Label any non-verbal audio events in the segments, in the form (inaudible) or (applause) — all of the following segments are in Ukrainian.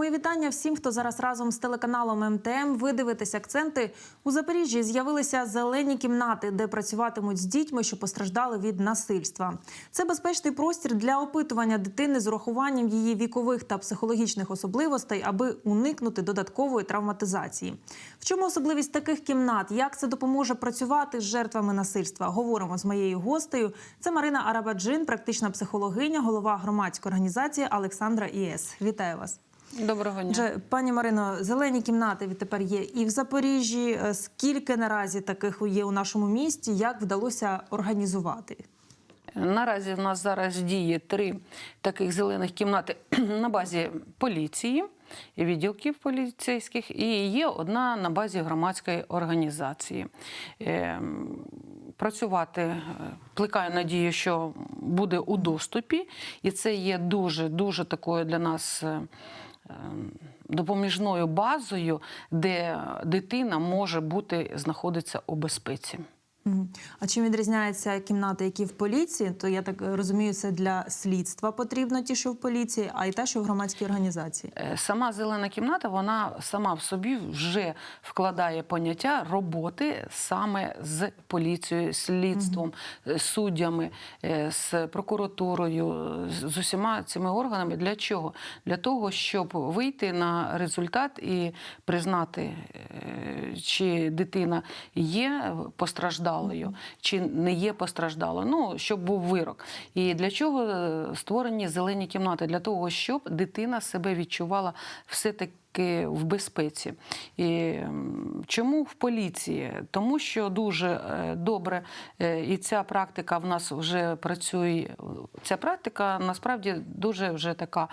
Мої вітання всім, хто зараз разом з телеканалом МТМ. Ви дивитесь акценти. У Запоріжжі з'явилися зелені кімнати, де працюватимуть з дітьми, що постраждали від насильства. Це безпечний простір для опитування дитини з урахуванням її вікових та психологічних особливостей, аби уникнути додаткової травматизації. В чому особливість таких кімнат? Як це допоможе працювати з жертвами насильства? Говоримо з моєю гостею. Це Марина Арабаджин, практична психологиня, голова громадської організації Олександра ІС. Вітаю вас. Доброго дня. Отже, пані Марино, зелені кімнати відтепер є і в Запоріжжі. Е, Скільки наразі таких є у нашому місті? Як вдалося організувати? Наразі в нас зараз діє три таких зелених кімнати (clears throat) на базі поліції, відділків поліцейських, і є одна на базі громадської організації. Ем, Працювати е, плекаю надію, що буде у доступі, і це є дуже дуже такою для нас. Ем, Допоміжною базою, де дитина може бути знаходиться у безпеці. А чим відрізняються кімнати, які в поліції? То я так розумію, це для слідства потрібно ті, що в поліції, а й те, що в громадській організації. Е, Сама зелена кімната, вона сама в собі вже вкладає поняття роботи саме з поліцією, слідством, е, суддями, е, з прокуратурою, з- усіма цими органами. Для чого? Для того, щоб вийти на результат і признати, е, чи дитина є постраждалою, чи не є постраждалою. Ну, щоб був вирок. І для чого е, створені зелені кімнати? Для того, щоб дитина себе відчувала все-таки. В безпеці. І чому в поліції? Тому що дуже е, добре, е, і ця практика в нас вже працює. Ця практика насправді дуже вже така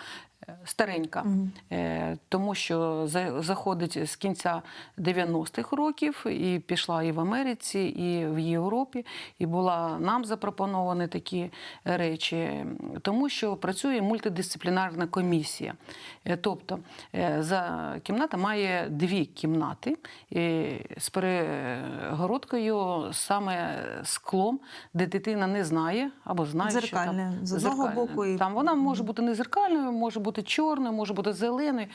старенька, Е, тому що заходить з кінця 90-х років і пішла і в Америці, і в Європі, і була нам запропоновані такі речі, тому що працює мультидисциплінарна комісія. Е, Тобто е, за кімната має дві кімнати з перегородкою саме склом, де дитина не знає або знає, Дзеркальне. що там З одного боку там вона може бути не зеркальною, може бути чорною, може бути зеленою,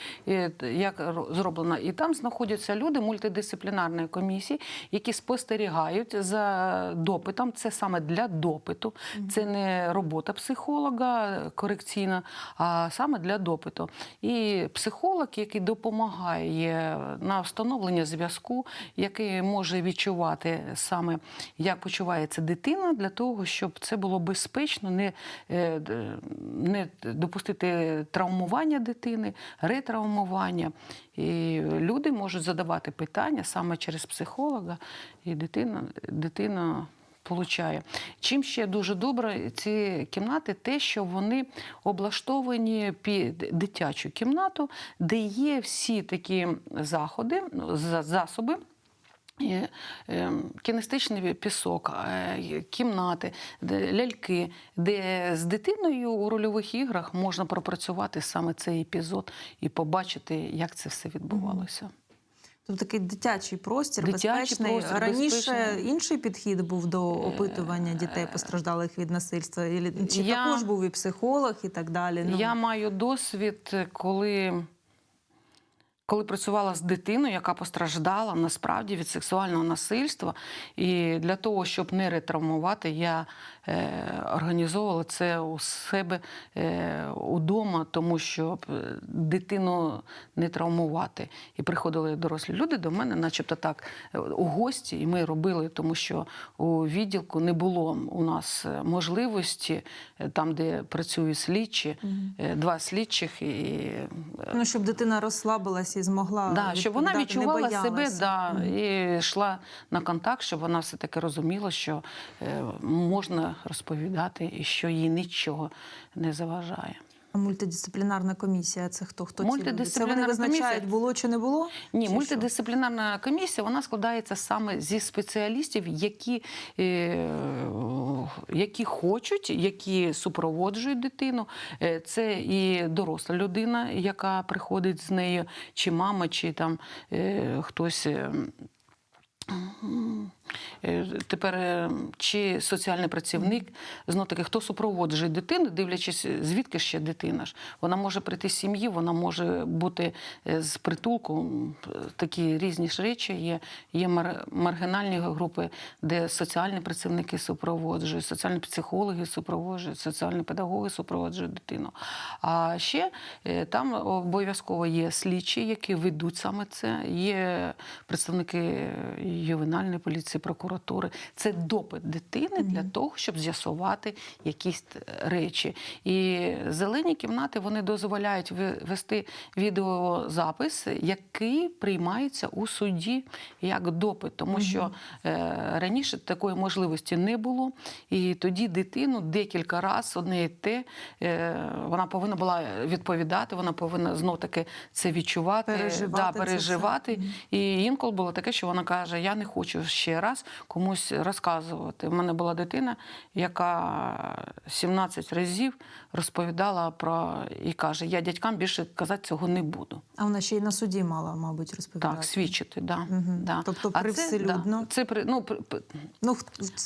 як ро- зроблена. І там знаходяться люди мультидисциплінарної комісії, які спостерігають за допитом. Це саме для допиту, це не робота психолога корекційна, а саме для допиту. І психолог, який допомагає на встановлення зв'язку, який може відчувати саме, як почувається дитина, для того, щоб це було безпечно, не, е, не допустити травмування дитини, ретравмування. І люди можуть задавати питання саме через психолога, і дитина, дитина получає. Чим ще дуже добре ці кімнати, те, що вони облаштовані під дитячу кімнату, де є всі такі заходи, за- засоби. Е, е, Кінестичний пісок, е, кімнати, ляльки, де з дитиною у рольових іграх можна пропрацювати саме цей епізод і побачити, як це все відбувалося. Тобто такий дитячий простір, Дитячий безпечний. простір, Раніше безпечний. інший підхід був до опитування дітей, постраждалих від насильства. Чи Я- також був і психолог, і так далі. Ну, Я маю досвід, коли, коли працювала з дитиною, яка постраждала насправді від сексуального насильства. І для того, щоб не ретравмувати, я е, організовувала це у себе е, удома, тому щоб е, дитину не травмувати. І приходили дорослі люди до мене, начебто так, е, у гості, і ми робили, тому що у відділку не було у нас е, можливості, там, де працюють слідчі, е, два слідчих і Ну, щоб дитина розслабилась і змогла Да, щоб вона відчувала себе да, і йшла на контакт, щоб вона все таки розуміла, що е, можна розповідати і що їй нічого не заважає. Мультидисциплінарна комісія це хто? Хто люди? Це вони Мультидисциплінарна визначають, комісія- було чи не було? Ні, Чи що? мультидисциплінарна комісія вона складається саме зі спеціалістів, які, е, які хочуть, які супроводжують дитину. Е, Це і доросла людина, яка приходить з нею, чи мама, чи там е, хтось. Е, Е, Тепер е, чи соціальний працівник, знов таки, хто супроводжує дитину, дивлячись, звідки ще дитина ж. Вона може прийти з сім'ї, вона може бути е, з притулку. Такі різні ж речі є. Є мар- маргінальні групи, де соціальні працівники супроводжують, соціальні психологи супроводжують, соціальні педагоги супроводжують дитину. А ще е, там обов'язково є слідчі, які ведуть саме це. Є представники ювенальної поліції, прокуратури. Це допит дитини для того, щоб з'ясувати якісь е, речі. І зелені кімнати вони дозволяють вести відеозапис, який приймається у суді як допит, тому що е, раніше такої можливості не було. І тоді дитину декілька разів одне і те, е, вона повинна була відповідати, вона повинна знов таки це відчувати, Переживати да, це переживати. І інколи було таке, що вона каже: Я не хочу ще раз комусь розказувати. У мене була дитина, яка 17 разів розповідала про і каже: Я дядькам більше казати цього не буду. А вона ще й на суді мала, мабуть, розповідати. Так, свідчити, да, Мгм. да. Тобто привселюдно? да, це при ну при- Ну,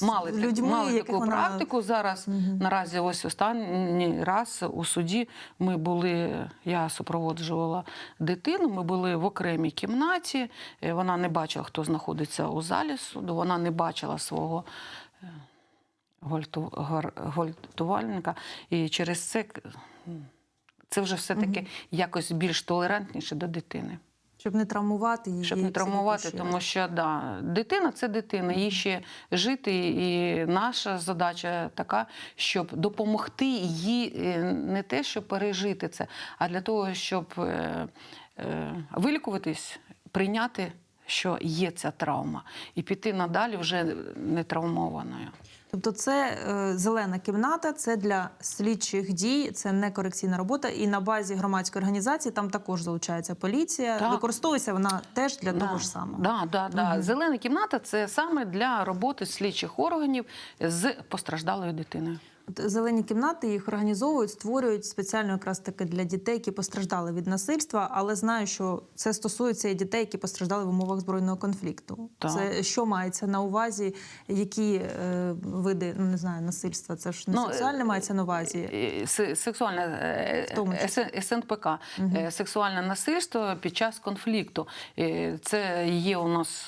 мали, людьми, мали таку вона... практику. Зараз наразі ось останній раз у суді ми були, я супроводжувала дитину, ми були в окремій кімнаті. е, Вона не бачила, хто знаходиться у залі суду, вона не бачила свого. Гольтувальника, і через це це вже все-таки якось більш толерантніше до дитини. Щоб не травмувати її. Щоб не травмувати, тому що да, дитина це дитина, їй ще жити. І наша задача така, щоб допомогти їй е, не те, щоб пережити це, а для того, щоб е, е, вилікуватись, прийняти, що є ця травма, і піти надалі вже не травмованою. Тобто, це е, зелена кімната, це для слідчих дій, це не корекційна робота. І на базі громадської організації там також залучається поліція. Так. Використовується вона теж для того ж самого. Да, да, да. Зелена кімната це саме для роботи слідчих органів з постраждалою дитиною. Зелені кімнати їх організовують, створюють спеціально якраз таки для дітей, які постраждали від насильства. Але знаю, що це стосується і дітей, які постраждали в умовах збройного конфлікту. Так. Це що мається на увазі? Які е, види ну не знаю насильства? Це ж не Ну, сексуальне е, мається на увазі. Е, Сексуальне е, В тому е, числі. С- СНПК, е, сексуальне насильство під час конфлікту. Е, Це є у нас.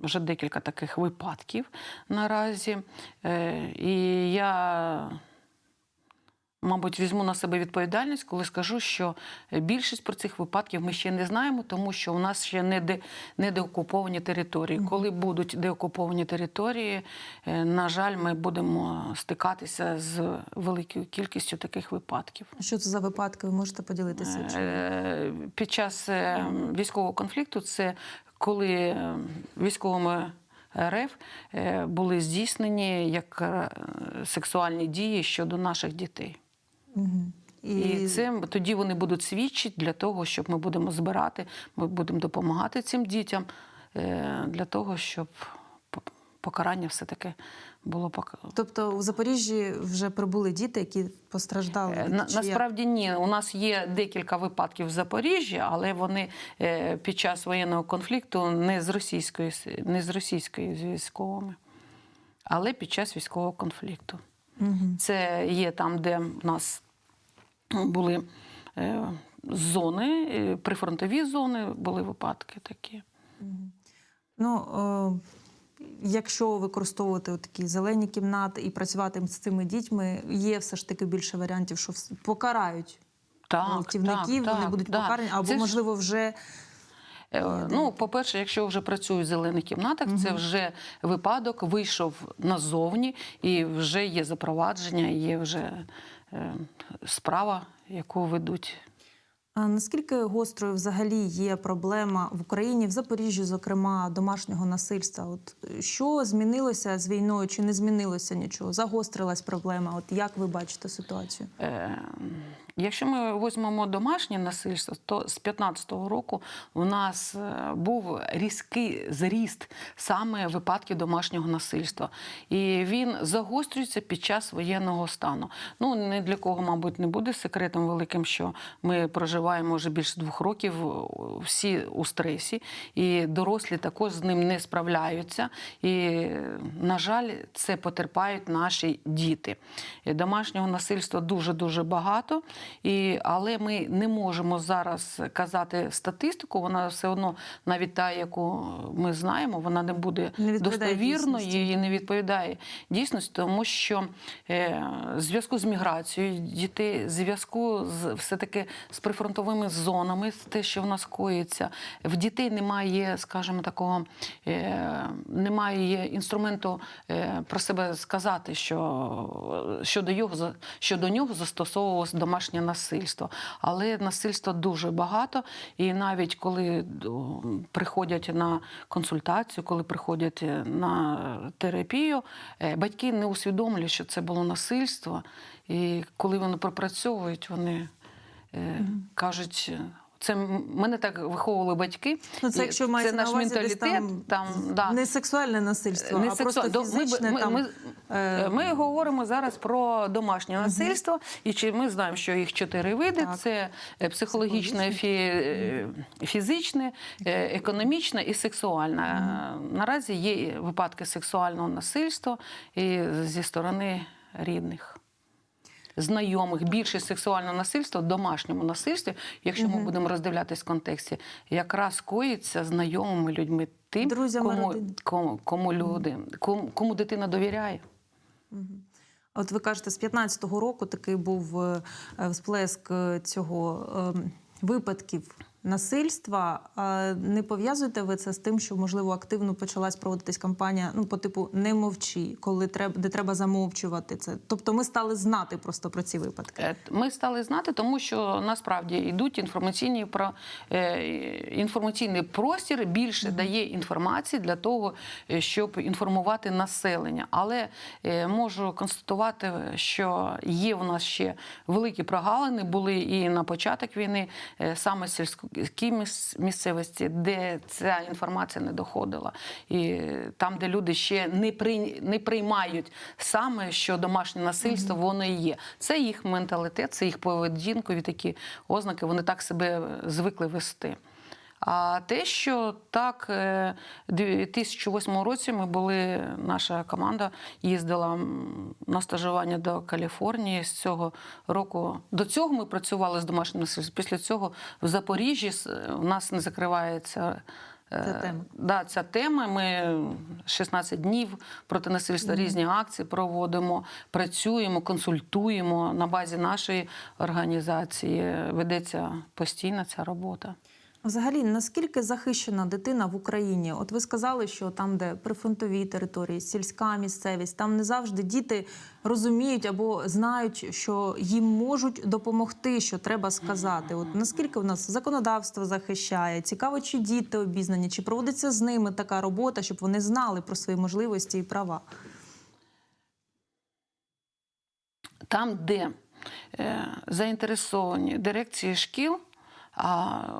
Вже декілька таких випадків наразі. Е, І я, мабуть, візьму на себе відповідальність, коли скажу, що більшість про цих випадків ми ще не знаємо, тому що у нас ще не, де, не деокуповані території. Коли будуть деокуповані території, е, на жаль, ми будемо стикатися з великою кількістю таких випадків. Що це за випадки? Ви можете поділитися? Е, Під час військового конфлікту це коли е, військовими РФ е, були здійснені як е, сексуальні дії щодо наших дітей. Мгм. І це тоді вони будуть свідчити для того, щоб ми будемо збирати, ми будемо допомагати цим дітям для того, щоб покарання все-таки було Тобто у Запоріжжі вже прибули діти, які постраждали. Е, від- На, насправді ні. У нас є декілька випадків в Запоріжжі, але вони е, під час воєнного конфлікту не з російською не з російською з військовими, але під час військового конфлікту. Мгм. Це є там, де в нас були е, зони, прифронтові зони, були випадки такі. Ну, е, якщо використовувати такі зелені кімнати і працювати з цими дітьми, є все ж таки більше варіантів, що покарають гвалтівників, вони так, будуть так. покарані, або, Це можливо, вже Е, Ну, по-перше, якщо вже працюють в зелених кімнатах, це вже випадок вийшов назовні, і вже є запровадження, є вже е, справа, яку ведуть. Наскільки гострою взагалі є проблема в Україні, в Запоріжжі, зокрема, домашнього насильства? От е, що змінилося з війною? Чи не змінилося нічого? Загострилась проблема? От як ви бачите ситуацію? Е, Якщо ми візьмемо домашнє насильство, то з 15-го року у нас е, був різкий зріст саме випадків домашнього насильства. І він загострюється під час воєнного стану. Ну, не для кого, мабуть, не буде секретом великим, що ми проживаємо вже більше двох років е, всі у стресі, і дорослі також з ним не справляються. І, е, на жаль, це потерпають наші діти. Домашнього насильства дуже-дуже багато. І, але ми не можемо зараз казати статистику. Вона все одно, навіть та, яку ми знаємо, вона не буде Не достовірною і не відповідає дійсності, тому що е, в зв'язку з міграцією дітей, в зв'язку з все-таки з прифронтовими зонами, з те, що в нас коїться, в дітей немає, скажімо, такого е, немає інструменту е, про себе сказати, що щодо його щодо нього застосовувалось домашнє насильство. Але насильства дуже багато, і навіть коли приходять на консультацію, коли приходять е, на терапію, е, батьки не усвідомлюють, що це було насильство. І коли вони пропрацьовують, вони е, кажуть. Це мене так виховували батьки. Ну, це якщо мається наш на увазі менталітет. там, Там, да. не сексуальне насильство, Не а просто фізичне. ми, там, ми, е, ми, ми говоримо зараз про домашнє насильство, і чи ми знаємо, що їх чотири види: Так. це е, психологічне, фі, е, фізичне, економічне і сексуальне. Е, Наразі є випадки сексуального насильства і зі сторони рідних. Знайомих більше сексуального насильства в домашньому насильстві, якщо ми будемо роздивлятись в контексті, якраз коїться знайомими людьми тим, Друзями кому, кому, кому люди, кому, кому дитина довіряє. От ви кажете, з 15-го року такий був е, е, всплеск е, цього е, випадків насильства. Не пов'язуєте ви це з тим, що можливо активно почалась проводитись кампанія ну по типу не мовчи, коли треба де треба замовчувати це. Тобто ми стали знати просто про ці випадки. Е, Ми стали знати, тому що насправді йдуть інформаційні про е, інформаційний простір більше дає інформації для того, е, щоб інформувати населення. Але можу констатувати, що є у нас ще великі прогалини, були і на початок війни, саме в міс- місцевості, де ця інформація не доходила, і там, де люди ще не при не приймають саме, що домашнє насильство воно і є. Це їх менталітет, це їх поведінкові такі ознаки. Вони так себе звикли вести. А те, що так, е, в 2008 році ми були, наша команда їздила на стажування до Каліфорнії. З цього року до цього ми працювали з домашнім насильством. Після цього в Запоріжжі у нас не закривається. е, Ця тема. Да, ця тема. Ми 16 днів проти насильства різні акції проводимо, працюємо, консультуємо на базі нашої організації. Ведеться постійно ця робота. Взагалі, наскільки захищена дитина в Україні? От ви сказали, що там, де прифронтові території, сільська місцевість, там не завжди діти розуміють або знають, що їм можуть допомогти, що треба сказати. От наскільки в нас законодавство захищає? Цікаво, чи діти обізнані, чи проводиться з ними така робота, щоб вони знали про свої можливості і права? там, де е, заінтересовані дирекції шкіл.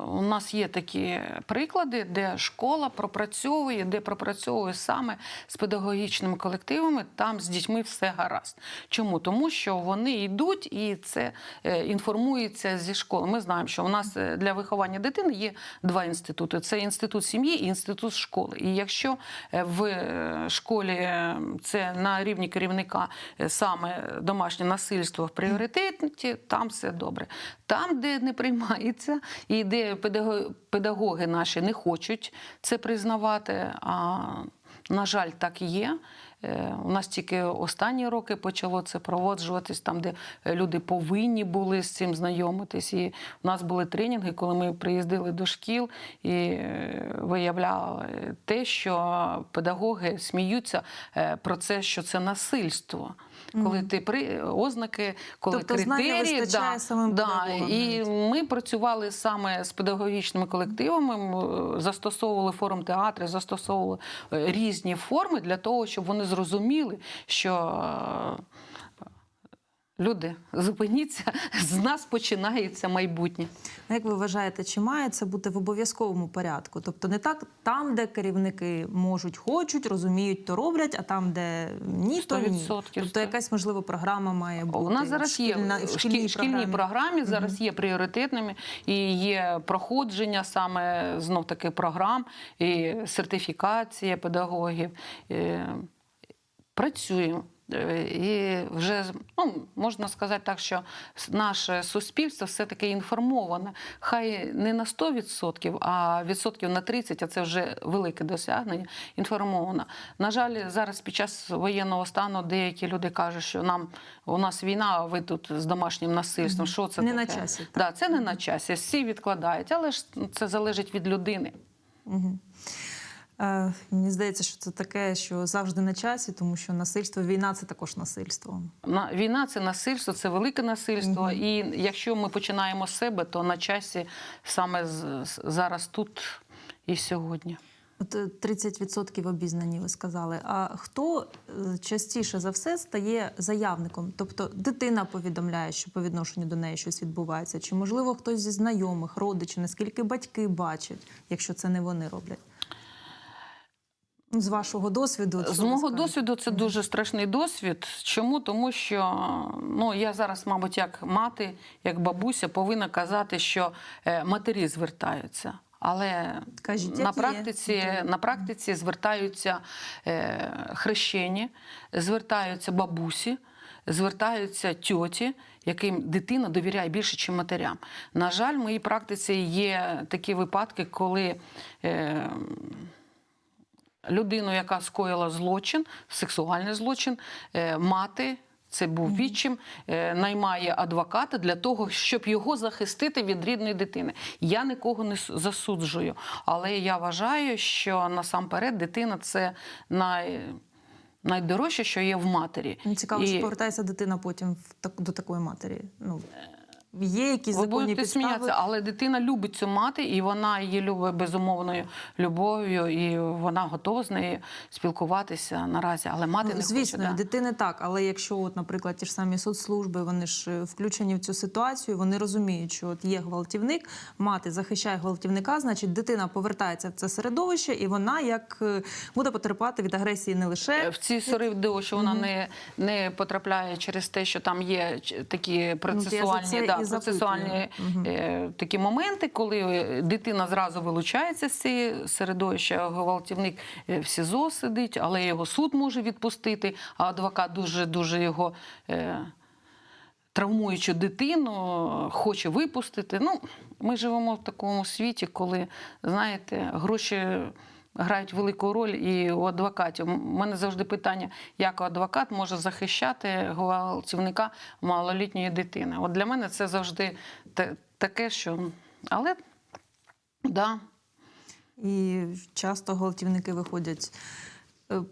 У нас є такі приклади, де школа пропрацьовує, де пропрацьовує саме з педагогічними колективами, там з дітьми все гаразд. Чому? Тому що вони йдуть і це е, інформується зі школи. Ми знаємо, що у нас е, для виховання дитини є два інститути: це інститут сім'ї і інститут школи. І якщо е, в школі це на рівні керівника саме домашнє насильство в пріоритеті, там все добре. Там, де не приймається, і де педагоги, наші не хочуть це признавати, а на жаль, так і є. Е, У нас тільки останні роки почало це проводжуватись, там, де люди повинні були з цим знайомитись. І у нас були тренінги, коли ми приїздили до шкіл і е, виявляли те, що педагоги сміються е, про це, що це насильство. Коли ти при ознаки, коли Тобто критерії, вистачає самим да, і ми працювали саме з педагогічними колективами, застосовували форум театри, застосовували е, різні форми для того, щоб вони зрозуміли, що е, Люди, зупиніться, (laughs) з нас починається майбутнє. Як ви вважаєте, чи має це бути в обов'язковому порядку? Тобто не так там, де керівники можуть, хочуть, розуміють, то роблять, а там, де ні, то ні. Тобто якась можливо програма має бути. У нас зараз є шкільна- в в шкільній шкільній, програмі. програмі, зараз є пріоритетними і є проходження саме знов таки програм, і сертифікація педагогів. Е, Працюємо. Е, І вже ну, можна сказати так, що наше суспільство все-таки інформоване. Хай не на 100%, а відсотків на 30%, а це вже велике досягнення. Інформована. На жаль, зараз під час воєнного стану деякі люди кажуть, що нам у нас війна, а ви тут з домашнім насильством. Що це Не на часі, так. Да, це не на часі. Всі відкладають, але ж це залежить від людини. Е, мені здається, що це таке, що завжди на часі, тому що насильство, війна це також насильство. На війна це насильство, це велике насильство. І якщо ми починаємо з себе, то на часі саме зараз тут і сьогодні. От е, 30% обізнані, ви сказали. А хто е, частіше за все стає заявником? Тобто дитина повідомляє, що по відношенню до неї щось відбувається, чи можливо хтось зі знайомих, родичів, наскільки батьки бачать, якщо це не вони роблять? З вашого досвіду, З мого досвіду це дуже страшний досвід. Чому? Тому що ну я зараз, мабуть, як мати, як бабуся, повинна казати, що е, матері звертаються. Але Кажіть, на є. практиці, на практиці звертаються е, хрещені, звертаються бабусі, звертаються тьоті, яким дитина довіряє більше, ніж матерям. На жаль, в моїй практиці є такі випадки, коли. Е, людину, яка скоїла злочин, сексуальний злочин, е, мати. Це був відчим, е, наймає адвоката для того, щоб його захистити від рідної дитини. Я нікого не засуджую, але я вважаю, що насамперед дитина це най, найдорожче, що є в матері. Цікаво, І- чи повертається дитина потім в так, до такої матері. Ну, є якісь Ви законні будете підстави? сміятися, але дитина любить цю мати, і вона її любить безумовною любов'ю, і вона готова з нею спілкуватися наразі. Але мати Ну, не звісно, хоче. да. дитини так, але якщо, от, наприклад, ті ж самі соцслужби, вони ж е, включені в цю ситуацію, вони розуміють, що от є гвалтівник, мати захищає гвалтівника, значить дитина повертається в це середовище, і вона як е, буде потерпати від агресії не лише В ці сори що вона не, не потрапляє через те, що там є такі процесуальні, це да, і процесуальні е, такі моменти, коли е, дитина зразу вилучається з цієї середовища, гвалтівник е, в СІЗО сидить, але його суд може відпустити, а адвокат дуже дуже його. Е, Травмуючи дитину, хоче випустити. Ну, ми живемо в такому світі, коли, знаєте, гроші грають велику роль і у адвокатів. У мене завжди питання, як адвокат може захищати гвалтівника малолітньої дитини. От для мене це завжди таке, що. Але да, і часто гвалтівники виходять. е,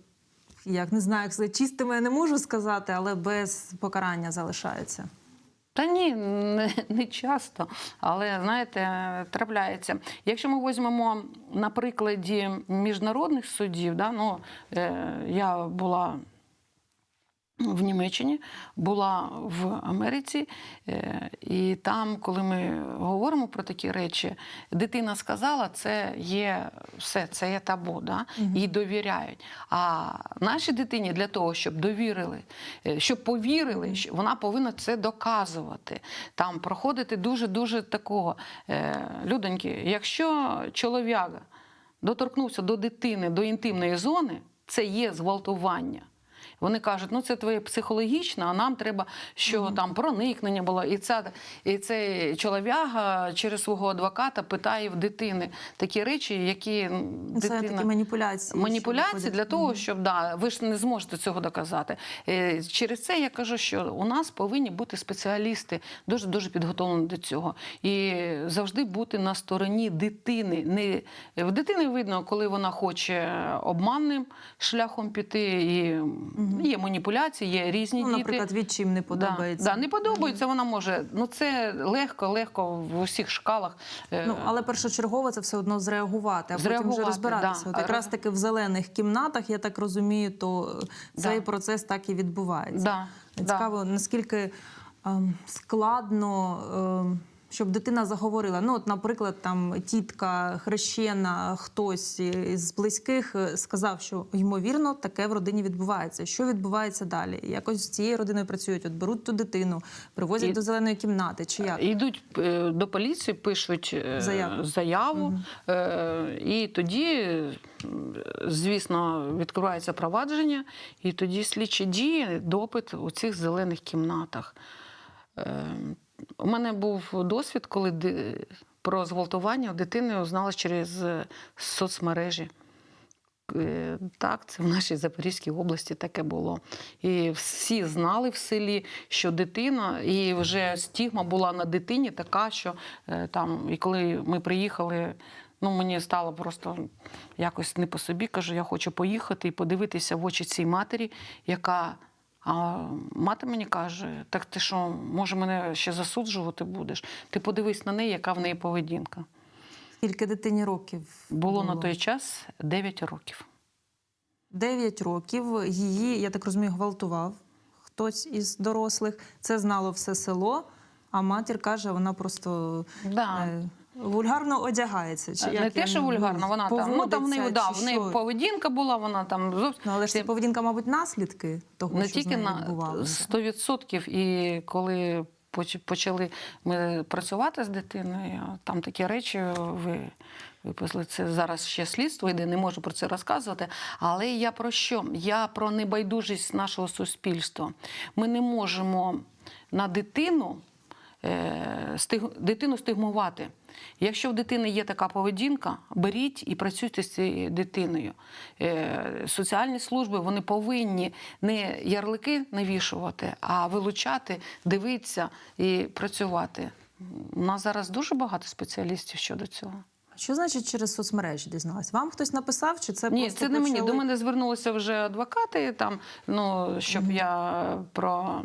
Як не знаю, як чистими я не можу сказати, але без покарання залишаються. Та ні, не, не часто, але знаєте, трапляється. Якщо ми візьмемо на прикладі міжнародних судів, да, ну, е, я була в Німеччині, була в Америці, е, і там, коли ми говоримо про такі речі, дитина сказала, це є все, це є табу, да? їй довіряють. А нашій дитині для того, щоб довірили, е, щоб повірили, вона повинна це доказувати. Там проходити дуже-дуже такого. е, Людоньки, якщо чолов'яга доторкнувся до дитини, до інтимної зони, це є зґвалтування. Вони кажуть, ну це твоє психологічне, а нам треба, що там проникнення було. І ця і цей чолов'яга через свого адвоката питає в дитини такі речі, які Це дитина такі маніпуляції. маніпуляції для того, щоб да, ви ж не зможете цього доказати. Е, Через це я кажу, що у нас повинні бути спеціалісти, дуже дуже підготовлені до цього, і завжди бути на стороні дитини. Не в дитини видно, коли вона хоче обманним шляхом піти, і є маніпуляції, є різні Ну, діти. наприклад, відчим не подобається. Да, да, не подобається, вона може. Ну це легко, легко в усіх шкалах. Е, Ну, але першочергово це все одно зреагувати, а потім вже розбиратися. да. От якраз таки в зелених кімнатах, я так розумію, то цей Да. процес так і відбувається. Да, да. Цікаво, наскільки ем, складно. Ем, Щоб дитина заговорила. Ну, от, наприклад, там тітка, хрещена, хтось із близьких е, сказав, що ймовірно таке в родині відбувається. Що відбувається далі? Якось з цією родиною працюють, от беруть ту дитину, привозять І- до зеленої кімнати. Чи як? Йдуть е, до поліції, пишуть е, Заяву. заяву, е, і тоді, звісно, відкривається провадження, і тоді слідчі дії, допит у цих зелених кімнатах. У мене був досвід, коли про зґвалтування дитини узнали через е, соцмережі. Е, Так, це в нашій Запорізькій області таке було. І всі знали в селі, що дитина, і вже стігма була на дитині така, що е, там, і коли ми приїхали. Ну, мені стало просто якось не по собі. Кажу, я хочу поїхати і подивитися в очі цій матері, яка. А мати мені каже: так ти що, може, мене ще засуджувати будеш? Ти подивись на неї, яка в неї поведінка. Скільки дитині років Було на той час 9 років. 9 років. Її, я так розумію, гвалтував хтось із дорослих. Це знало все село. А матір каже, вона просто Да. е, вульгарно одягається. Чи як не те, що вульгарно, вона там, ну там в неї, да, в неї поведінка була, вона там зовсім Ну, але ж це поведінка, мабуть, наслідки того, не що тільки з нею на відбувалося. 100%. І коли почали ми працювати з дитиною, там такі речі ви. Виписали це зараз ще слідство йде, не можу про це розказувати. Але я про що? Я про небайдужість нашого суспільства. Ми не можемо на дитину е, дитину стигмувати. Якщо в дитини є така поведінка, беріть і працюйте з цією дитиною. Е, Соціальні служби вони повинні не ярлики навішувати, а вилучати, дивитися і працювати. У нас зараз дуже багато спеціалістів щодо цього. Що значить через соцмережі дізналась? Вам хтось написав, чи це Ні, просто це не мені. До мене звернулися вже адвокати, там, ну, щоб я про,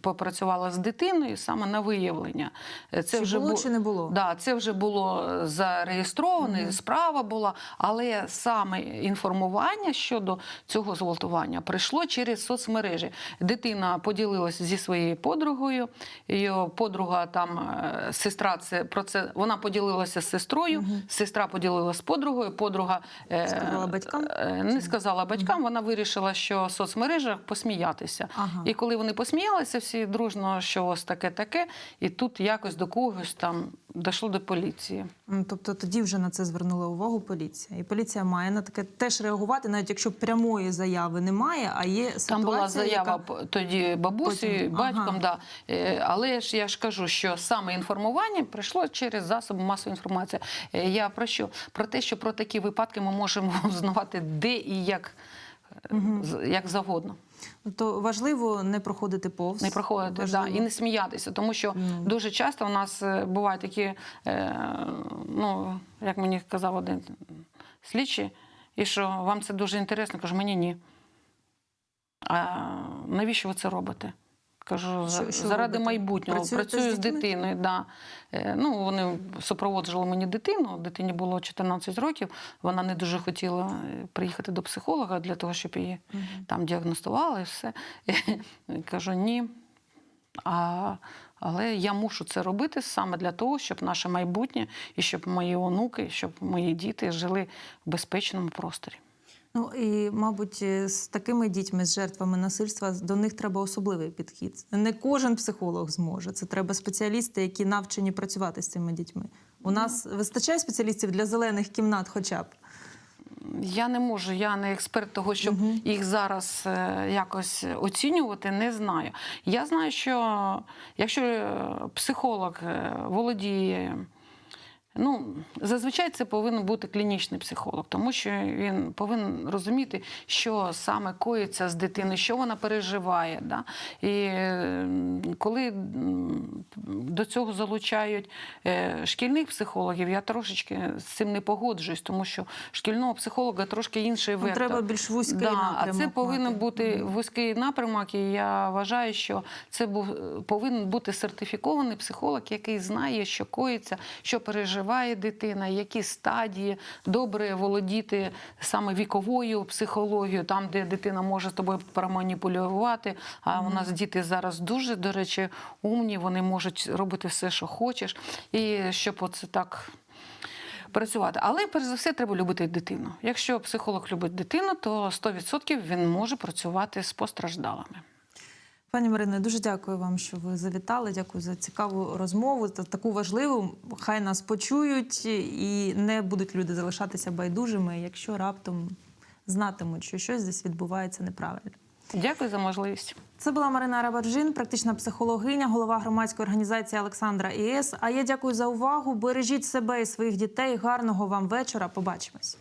попрацювала з дитиною саме на виявлення. Е, Це Чи вже було, бу- чи не було? Да, це вже було зареєстровано, справа була, але саме інформування щодо цього зґвалтування прийшло через соцмережі. Дитина поділилася зі своєю подругою. Її подруга там е, сестра це про це вона поділилася з сестрою. Сестра поділилася з подругою. Подруга е, Сказала батькам? е, Не сказала батькам. Вона вирішила, що в соцмережах посміятися. Ага. І коли вони посміялися, всі дружно, що ось таке таке, і тут якось до когось там дійшло до поліції. Тобто тоді вже на це звернула увагу поліція. І поліція має на таке теж реагувати, навіть якщо прямої заяви немає, а є ситуація, Там була заява яка... тоді бабусі, Потім, батьком, ага. да. Е, але ж я ж кажу, що саме інформування прийшло через засоби масової інформації. Е, Я про що? Про те, що про такі випадки ми можемо (laughs) узнавати де і як, з- як завгодно. То важливо не проходити повз. Не проходити да, і не сміятися, тому що mm. дуже часто у нас е, бувають такі, е, ну як мені казав один слідчий, і що вам це дуже інтересно. Кажу, мені ні. А навіщо ви це робите? Кажу, Що- що заради робите? майбутнього. Працюєте Працюю з з, дитиною. Да. Е, Ну, вони супроводжували мені дитину. Дитині було 14 років. Вона не дуже хотіла е, приїхати до психолога для того, щоб її там діагностували і все. І кажу, ні. А, але я мушу це робити саме для того, щоб наше майбутнє і щоб мої онуки, щоб мої діти жили в безпечному просторі. Ну і, мабуть, е, з такими дітьми, з жертвами насильства, до них треба особливий підхід. Не кожен психолог зможе. Це треба спеціалісти, які навчені працювати з цими дітьми. У нас вистачає спеціалістів для зелених кімнат, хоча б. Я не можу, я не експерт того, щоб їх зараз е, якось оцінювати, не знаю. Я знаю, що якщо е, психолог володіє. Ну, зазвичай це повинен бути клінічний психолог, тому що він повинен розуміти, що саме коїться з дитиною, що вона переживає. Да? І коли до цього залучають е, шкільних психологів, я трошечки з цим не погоджуюсь, тому що шкільного психолога трошки інший вектор. треба більш вузький да, А це повинен мати. бути вузький напрямок, і я вважаю, що це повинен бути сертифікований психолог, який знає, що коїться, що переживає. Переживає дитина, які стадії, добре володіти саме віковою психологією, там, де дитина може з тобою проманіпулювати. А у нас діти зараз дуже, до речі, умні, вони можуть робити все, що хочеш. І щоб оце так. Працювати, але перш за все треба любити дитину. Якщо психолог любить дитину, то 100% він може працювати з постраждалими. Пані Марино, дуже дякую вам, що ви завітали. Дякую за цікаву розмову, за таку важливу. Хай нас почують і не будуть люди залишатися байдужими, якщо раптом знатимуть, що щось десь відбувається неправильно. Дякую за можливість. Це була Марина Рабаджин, практична психологиня, голова громадської організації Олександра ІС. А я дякую за увагу. Бережіть себе і своїх дітей. Гарного вам вечора. Побачимось.